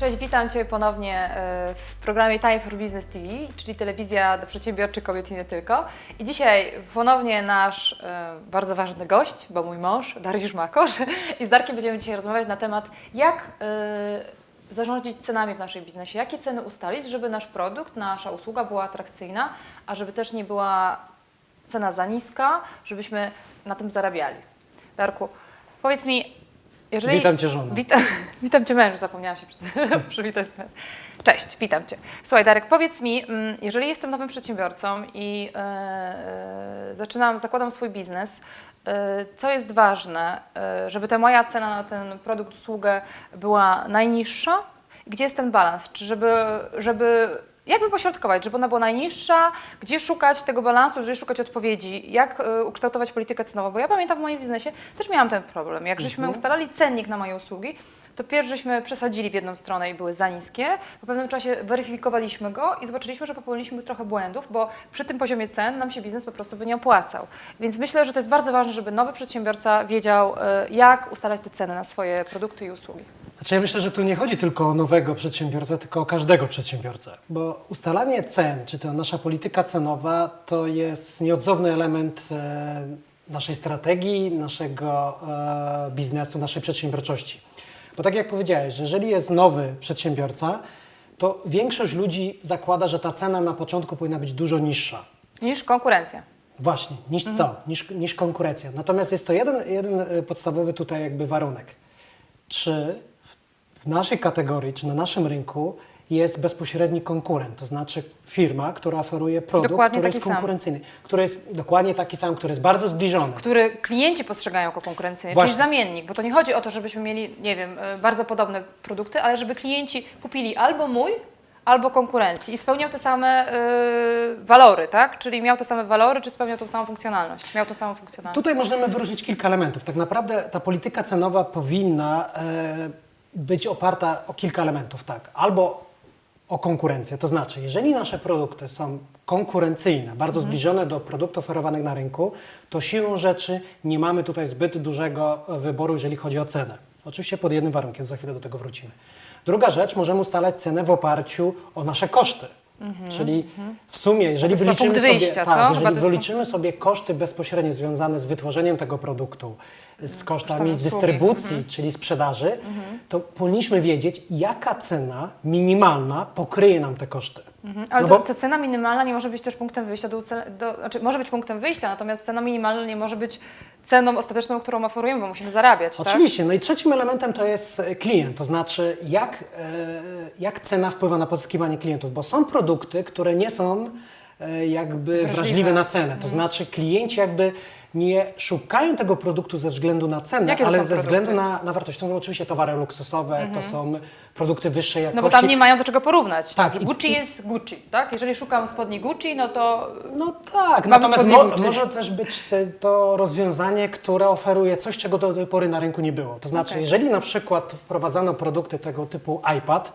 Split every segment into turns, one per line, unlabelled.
Cześć, witam Cię ponownie e, w programie Time for Business TV, czyli telewizja do przedsiębiorczych kobiet i nie tylko. I dzisiaj ponownie nasz e, bardzo ważny gość, bo mój mąż, Dariusz Makosz. I z Darkiem będziemy dzisiaj rozmawiać na temat, jak e, zarządzić cenami w naszej biznesie, jakie ceny ustalić, żeby nasz produkt, nasza usługa była atrakcyjna, a żeby też nie była cena za niska, żebyśmy na tym zarabiali. Darku, powiedz mi, jeżeli...
Witam Cię, żono.
Witam, witam Cię mężu, zapomniałam się przy- przywitać. Cześć, witam Cię. Słuchaj Darek, powiedz mi, mm, jeżeli jestem nowym przedsiębiorcą i e, zaczynam, zakładam swój biznes, e, co jest ważne, żeby ta moja cena na ten produkt, usługę była najniższa? Gdzie jest ten balans? Czy żeby, żeby jakby pośrodkować, żeby ona była najniższa, gdzie szukać tego balansu, gdzie szukać odpowiedzi, jak e, ukształtować politykę cenową? Bo ja pamiętam w moim biznesie też miałam ten problem. Jak żeśmy ustalali cennik na moje usługi, to pierwszy żeśmy przesadzili w jedną stronę i były za niskie. Po pewnym czasie weryfikowaliśmy go i zobaczyliśmy, że popełniliśmy trochę błędów, bo przy tym poziomie cen nam się biznes po prostu by nie opłacał. Więc myślę, że to jest bardzo ważne, żeby nowy przedsiębiorca wiedział, e, jak ustalać te ceny na swoje produkty i usługi.
Znaczy ja myślę, że tu nie chodzi tylko o nowego przedsiębiorcę, tylko o każdego przedsiębiorcę. Bo ustalanie cen, czy to nasza polityka cenowa, to jest nieodzowny element e, naszej strategii, naszego e, biznesu, naszej przedsiębiorczości. Bo tak jak powiedziałeś, że jeżeli jest nowy przedsiębiorca, to większość ludzi zakłada, że ta cena na początku powinna być dużo niższa.
Niż konkurencja.
Właśnie, niż co? Niż, niż konkurencja. Natomiast jest to jeden, jeden y, podstawowy tutaj jakby warunek. Czy w, naszej kategorii, czy na naszym rynku jest bezpośredni konkurent, to znaczy firma, która oferuje produkt,
Dokładnie
który jest
sam.
konkurencyjny, który jest dokładnie taki sam, który jest bardzo zbliżony.
który klienci postrzegają jako konkurencyjny,
Właśnie.
czyli zamiennik, bo to nie chodzi o to, żebyśmy mieli, nie wiem, e, bardzo podobne produkty, ale żeby klienci kupili albo mój, albo konkurencji i spełniał te same e, walory, tak? Czyli miał te same walory, czy spełniał tą samą funkcjonalność? Miał tą samą funkcjonalność.
Tutaj możemy wyróżnić kilka elementów. Tak naprawdę ta polityka cenowa powinna e, być oparta o kilka elementów, tak. Albo o konkurencję, to znaczy, jeżeli nasze produkty są konkurencyjne, bardzo zbliżone do produktów oferowanych na rynku, to siłą rzeczy nie mamy tutaj zbyt dużego wyboru, jeżeli chodzi o cenę. Oczywiście pod jednym warunkiem, za chwilę do tego wrócimy. Druga rzecz, możemy ustalać cenę w oparciu o nasze koszty. Czyli w sumie, jeżeli
Mhm. Jest
wyliczymy
punkt
sobie,
co?
tak,
Chyba to
jeżeli
jest
wyliczymy sobie koszty bezpośrednie związane z wytworzeniem tego produktu, z kosztami z
usługi.
dystrybucji, czyli sprzedaży, to powinniśmy wiedzieć, jaka cena minimalna pokryje nam te koszty.
Mhm. Ale
No
to,
bo-
ta cena minimalna nie może być też punktem wyjścia do, ucel- do znaczy może być punktem wyjścia, natomiast cena minimalna nie może być ceną ostateczną, którą oferujemy, bo musimy zarabiać, tak?
Oczywiście. No i trzecim elementem to jest e, klient, to znaczy jak, e, jak cena wpływa na pozyskiwanie klientów, bo są produkty, które nie są e, jakby
Wrażliwe.
wrażliwe, na cenę. To znaczy klienci jakby nie szukają tego produktu ze względu na cenę,
Jakie to
ale
są
ze
produkty?
względu na, na wartość. To są oczywiście towary luksusowe, to są produkty wyższej
No
jakości.
bo tam nie mają do czego porównać.
Tak, i-
Gucci jest Gucci, tak? Jeżeli szukam spodni Gucci, no to
No tak,
Mamy
natomiast
spodnie
mo,
Gucci.
może też być to rozwiązanie, które oferuje coś, czego do tej pory na rynku nie było. To znaczy,
Okej.
jeżeli na przykład wprowadzano produkty tego typu iPad,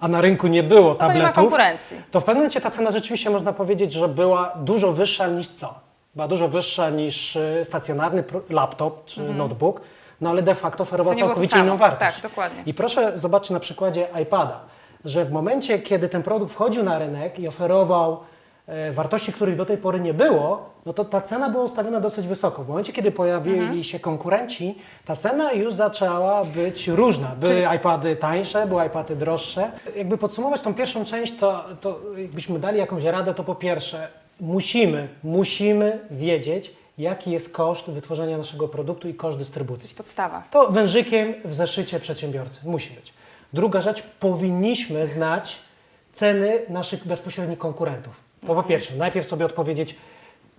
a na rynku nie było
Mhm. to nie ma
tabletów,
konkurencji.
to w pewnym momencie ta cena rzeczywiście można powiedzieć, że była dużo wyższa niż co? Była dużo wyższa niż e, stacjonarny laptop czy notebook, no ale de facto oferował
Mhm. To nie było to
całkowicie inną wartość.
Tak, dokładnie.
I proszę zobaczyć na przykładzie iPada, że w momencie, kiedy ten produkt wchodził na rynek i oferował e, wartości, których do tej pory nie było, no to ta cena była ustawiona dosyć wysoko. W momencie, kiedy pojawili
Mhm.
się konkurenci, ta cena już zaczęła być różna. Były iPady tańsze, były iPady droższe. Jakby podsumować tą pierwszą część, to, to jakbyśmy dali jakąś radę, to po pierwsze musimy, musimy wiedzieć, jaki jest koszt wytworzenia naszego produktu i koszt dystrybucji.
podstawa.
To wężykiem w zeszycie przedsiębiorcy musi być. Druga rzecz, powinniśmy znać ceny naszych bezpośrednich konkurentów. To po pierwsze, najpierw sobie odpowiedzieć,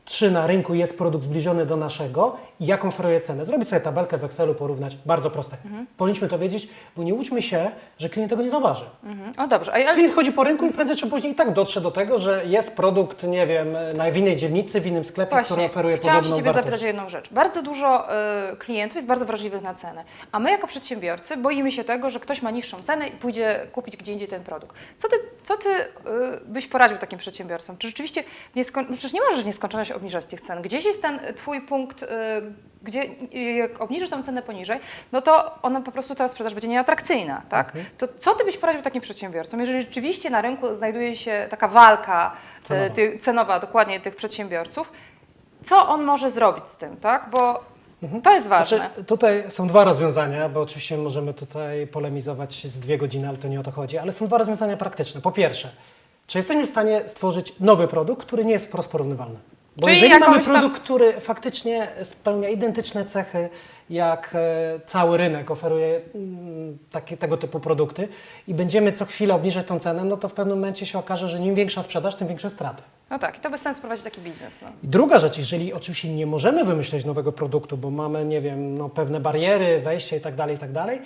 czy na rynku jest produkt zbliżony do naszego i jaką oferuje cenę. Zrobić sobie tabelkę w Excelu, porównać, bardzo proste. Powinniśmy to wiedzieć, bo nie łudźmy się, że klient tego nie zauważy.
Mhm. O dobrze, a ale
Klient chodzi po rynku i prędzej czy później i tak dotrze do tego, że jest produkt, nie wiem, na w innej dzielnicy, w innym sklepie, który
Właśnie,
oferuje
chciałam
podobną
Ciebie
wartość.
zapytać o jedną rzecz. Bardzo dużo y, klientów jest bardzo wrażliwych na cenę, a my jako przedsiębiorcy boimy się tego, że ktoś ma niższą cenę i pójdzie kupić gdzie indziej ten produkt. Co Ty, co Ty y, byś poradził takim przedsiębiorcom? Czy rzeczywiście, no przecież nie możesz w nieskończoność obniżać tych cen. Gdzieś jest ten Twój punkt, y, gdzie jak obniżysz tą cenę poniżej, no to ona po prostu ta sprzedaż będzie nieatrakcyjna, tak?
Okej.
To co Ty byś poradził takim przedsiębiorcom, jeżeli rzeczywiście na rynku znajduje się taka walka y,
Cenowa.
ty, cenowa dokładnie tych przedsiębiorców, co on może zrobić z tym, tak? Bo to jest ważne.
Znaczy, tutaj są dwa rozwiązania, bo oczywiście możemy tutaj polemizować z dwie godziny, ale to nie o to chodzi, ale są dwa rozwiązania praktyczne. Po pierwsze, czy jesteśmy w stanie stworzyć nowy produkt, który nie jest wprost porównywalny? Bo
Czyli
jeżeli mamy
jakąś tam-
produkt, który faktycznie spełnia identyczne cechy, jak e, cały rynek oferuje mm, takie, tego typu produkty i będziemy co chwilę obniżać tą cenę, no to w pewnym momencie się okaże, że im większa sprzedaż, tym większe straty.
No tak, i to bez sensu prowadzić taki biznes. No.
I druga rzecz, jeżeli oczywiście nie możemy wymyśleć nowego produktu, bo mamy, nie wiem, no, pewne bariery, wejście i tak dalej, i tak dalej,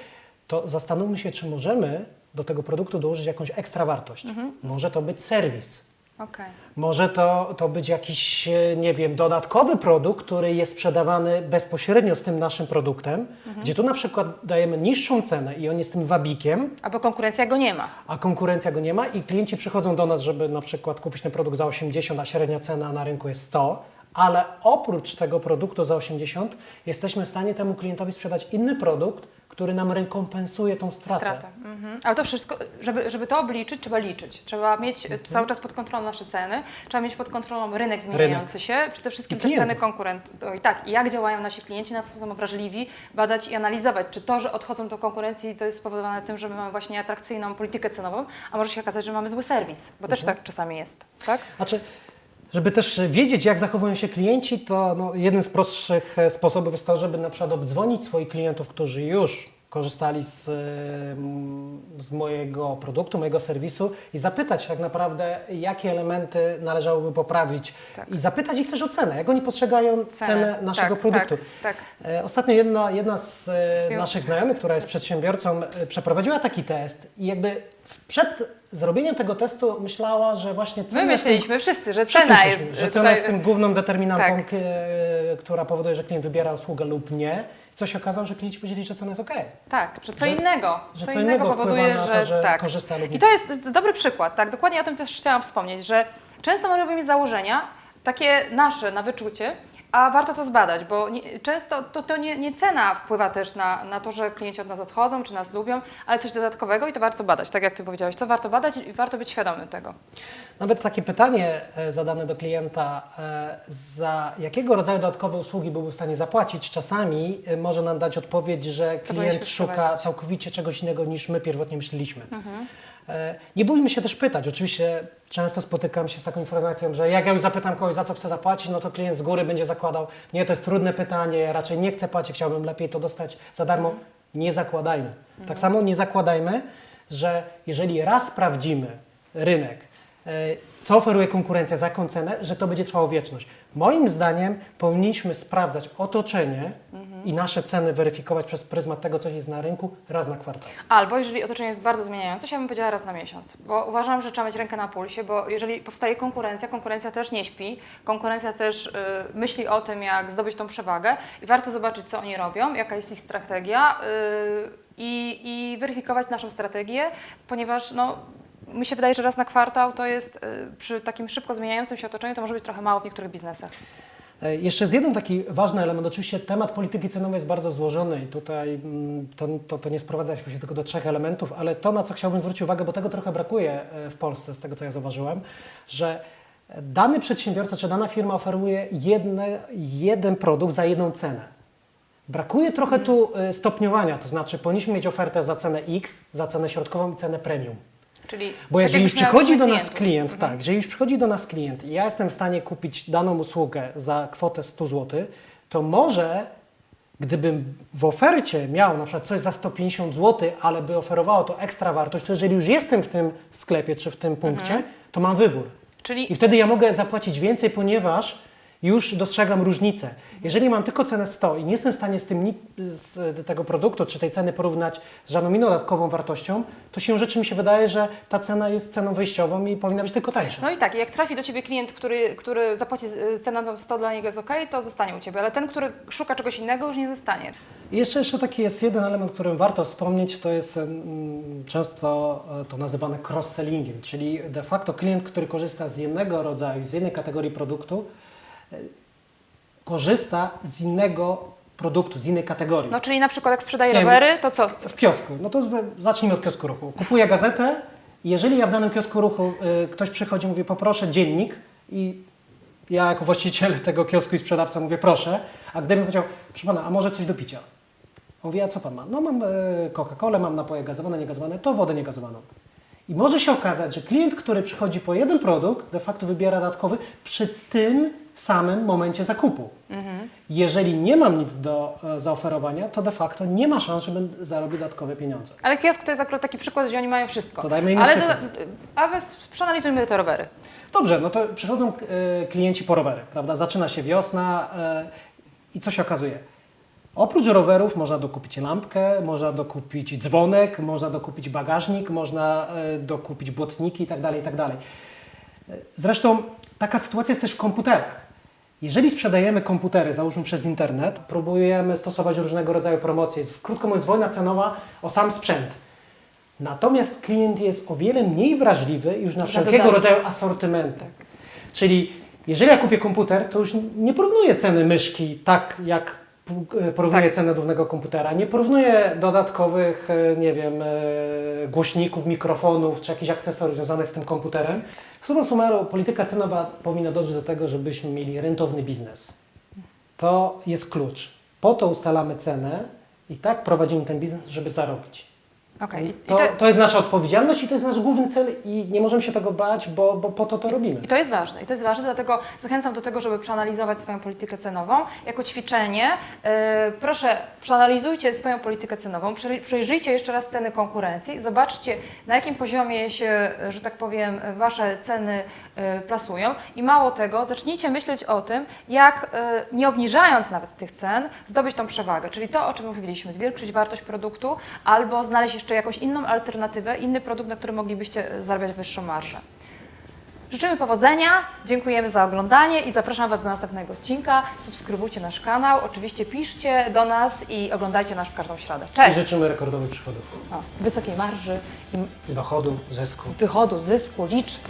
to zastanówmy się, czy możemy do tego produktu dołożyć jakąś ekstra wartość. Może to być serwis.
Okej.
Może to, to być jakiś, e, nie wiem, dodatkowy produkt, który jest sprzedawany bezpośrednio z tym naszym produktem, gdzie tu na przykład dajemy niższą cenę i on jest tym wabikiem,
Albo konkurencja go nie ma.
a konkurencja go nie ma i klienci przychodzą do nas, żeby na przykład kupić ten produkt za 80, a średnia cena na rynku jest 100, ale oprócz tego produktu za 80 jesteśmy w stanie temu klientowi sprzedać inny produkt, który nam rekompensuje tą stratę.
Strata. Mhm. Ale to wszystko, żeby, żeby to obliczyć, trzeba liczyć. Trzeba mieć
Mhm.
e, cały czas pod kontrolą nasze ceny, trzeba mieć pod kontrolą rynek zmieniający się, przede wszystkim te ceny konkurentów. I tak, i jak działają nasi klienci, na co są wrażliwi, badać i analizować, czy to, że odchodzą do konkurencji, to jest spowodowane tym, że my mamy właśnie atrakcyjną politykę cenową, a może się okazać, że mamy zły serwis, bo też
Mhm.
tak czasami jest, tak?
Znaczy, żeby też wiedzieć, jak zachowują się klienci, to no, jeden z prostszych e, sposobów jest to, żeby na przykład obdzwonić swoich klientów, którzy już korzystali z, e, z mojego produktu, mojego serwisu i zapytać tak naprawdę, jakie elementy należałoby poprawić
Tak.
i zapytać ich też o cenę, jak oni postrzegają cenę, naszego
tak,
produktu.
Tak, tak.
E, Ostatnio jedna, jedna z
Wiem.
naszych znajomych, która jest przedsiębiorcą, przeprowadziła taki test i jakby przed zrobieniem tego testu myślała, że właśnie
My
cena jest tym,
myśleliśmy wszyscy, że
wszyscy
cena
myśleliśmy,
jest
że cena jest tym główną determinantą,
Tak.
e, która powoduje, że klient wybiera usługę lub nie. Co się okazało, że klienci powiedzieli, że cena jest ok.
Tak, że co
Że-
innego.
że
co innego
innego
powoduje,
na
że,
to, że
tak.
korzysta lub nie.
I to jest dobry przykład, tak. Dokładnie o tym też chciałam wspomnieć, że często my robimy założenia, takie nasze na wyczucie, a warto to zbadać, bo nie, często to, to nie, nie cena wpływa też na, na to, że klienci od nas odchodzą, czy nas lubią, ale coś dodatkowego i to warto badać, tak jak Ty powiedziałeś, to warto badać i warto być świadomym tego.
Nawet takie pytanie e, zadane do klienta, e, za jakiego rodzaju dodatkowe usługi byłby w stanie zapłacić, czasami e, może nam dać odpowiedź, że klient szuka całkowicie czegoś innego niż my pierwotnie myśleliśmy.
Mhm.
E, Nie bójmy się też pytać. Oczywiście często spotykam się z taką informacją, że jak ja już zapytam kogoś, za co chce zapłacić, no to klient z góry będzie zakładał, nie, to jest trudne pytanie, raczej nie chcę płacić, chciałbym lepiej to dostać za darmo.
Mhm.
Nie zakładajmy. Tak samo nie zakładajmy, że jeżeli raz sprawdzimy rynek, co oferuje konkurencja, za jaką cenę, że to będzie trwało wieczność. Moim zdaniem powinniśmy sprawdzać otoczenie i nasze ceny weryfikować przez pryzmat tego, co jest na rynku, raz na kwartał.
Albo jeżeli otoczenie jest bardzo zmieniające się, ja bym powiedziała raz na miesiąc, bo uważam, że trzeba mieć rękę na pulsie, bo jeżeli powstaje konkurencja, konkurencja też nie śpi, konkurencja też y, myśli o tym, jak zdobyć tą przewagę i warto zobaczyć, co oni robią, jaka jest ich strategia y, i, i weryfikować naszą strategię, ponieważ no, mi się wydaje, że raz na kwartał to jest y, przy takim szybko zmieniającym się otoczeniu, to może być trochę mało w niektórych biznesach.
E, Jeszcze jest jeden taki ważny element. Oczywiście temat polityki cenowej jest bardzo złożony i tutaj mm, to, to, to nie sprowadza się tylko do trzech elementów, ale to, na co chciałbym zwrócić uwagę, bo tego trochę brakuje e, w Polsce, z tego co ja zauważyłem, że dany przedsiębiorca czy dana firma oferuje jedne, jeden produkt za jedną cenę. Brakuje trochę tu e, stopniowania, to znaczy powinniśmy mieć ofertę za cenę X, za cenę środkową i cenę premium.
Czyli
Bo
tak
jeżeli już przychodzi do nas
klientów.
klient, tak, jeżeli już przychodzi do nas klient i ja jestem w stanie kupić daną usługę za kwotę 100 zł, to może gdybym w ofercie miał na przykład coś za 150 zł, ale by oferowało to ekstra wartość, to jeżeli już jestem w tym sklepie czy w tym punkcie, to mam wybór.
Czyli
I wtedy ja mogę zapłacić więcej, ponieważ już dostrzegam różnicę. Jeżeli mam tylko cenę 100 i nie jestem w stanie z, tym, z tego produktu czy tej ceny porównać z żadną inną dodatkową wartością, to się rzeczy mi się wydaje, że ta cena jest ceną wyjściową i powinna być tylko tańsza.
No i tak, jak trafi do Ciebie klient, który, który zapłaci z- cenę tą 100, dla niego jest ok, to zostanie u Ciebie, ale ten, który szuka czegoś innego, już nie zostanie.
Jeszcze, jeszcze taki jest jeden element, którym warto wspomnieć, to jest mm, często e, to nazywane cross-sellingiem, czyli de facto klient, który korzysta z jednego rodzaju, z jednej kategorii produktu, korzysta z innego produktu, z innej kategorii.
No czyli na przykład jak sprzedaję
Nie,
rowery, to co?
W kiosku. No to zacznijmy od kiosku ruchu. Kupuję gazetę i jeżeli ja w danym kiosku ruchu y, ktoś przychodzi i mówi poproszę dziennik i ja jako właściciel tego kiosku i sprzedawca mówię proszę, a gdybym powiedział, proszę pana, a może coś do picia? On Mówi, a co pan ma? No mam e, Coca-Colę, mam napoje gazowane, niegazowane, to wodę niegazowaną. I może się okazać, że klient, który przychodzi po jeden produkt, de facto wybiera dodatkowy przy tym samym momencie zakupu. Jeżeli nie mam nic do e, zaoferowania, to de facto nie ma szans, żebym zarobił dodatkowe pieniądze.
Ale kiosk to jest akurat taki przykład, gdzie oni mają wszystko.
To dajmy inny
Ale
przykład.
a więc przeanalizujmy te rowery.
Dobrze, no to przychodzą e, klienci po rowery, prawda? Zaczyna się wiosna e, i co się okazuje? Oprócz rowerów można dokupić lampkę, można dokupić dzwonek, można dokupić bagażnik, można e, dokupić błotniki itd., itd. E, Zresztą taka sytuacja jest też w komputerach. Jeżeli sprzedajemy komputery, załóżmy przez internet, próbujemy stosować różnego rodzaju promocje, jest krótko mówiąc wojna cenowa o sam sprzęt. Natomiast klient jest o wiele mniej wrażliwy już na wszelkiego rodzaju asortymenty. Czyli jeżeli ja kupię komputer, to już nie porównuję ceny myszki tak, jak p- porównuję
Tak.
cenę głównego komputera. Nie porównuję dodatkowych, e, nie wiem, e, głośników, mikrofonów czy jakichś akcesoriów związanych z tym komputerem. Summa summarum, polityka cenowa powinna dążyć do tego, żebyśmy mieli rentowny biznes. To jest klucz. Po to ustalamy cenę i tak prowadzimy ten biznes, żeby zarobić.
I
To, to jest nasza odpowiedzialność i to jest nasz główny cel i nie możemy się tego bać, bo, bo po to to robimy.
I to jest ważne. I to jest ważne, dlatego zachęcam do tego, żeby przeanalizować swoją politykę cenową. Jako ćwiczenie e, proszę przeanalizujcie swoją politykę cenową, przej- przejrzyjcie jeszcze raz ceny konkurencji, zobaczcie na jakim poziomie się, że tak powiem, Wasze ceny e, plasują i mało tego, zacznijcie myśleć o tym, jak e, nie obniżając nawet tych cen, zdobyć tą przewagę, czyli to, o czym mówiliśmy, zwiększyć wartość produktu albo znaleźć jeszcze jakąś inną alternatywę, inny produkt, na który moglibyście zarabiać wyższą marżę. Życzymy powodzenia, dziękujemy za oglądanie i zapraszam Was do następnego odcinka. Subskrybujcie nasz kanał, oczywiście piszcie do nas i oglądajcie nas w każdą środę.
I
Cześć!
życzymy rekordowych przychodów.
O, wysokiej marży, i
Dochodu, zysku,
wychodu, zysku, liczby.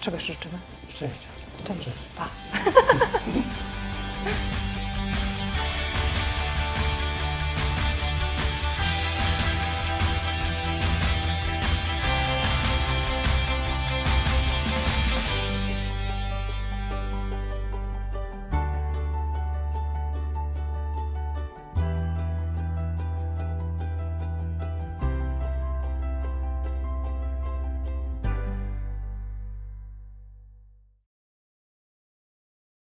Czego jeszcze życzymy?
szczęścia.
Szczęścia. Pa!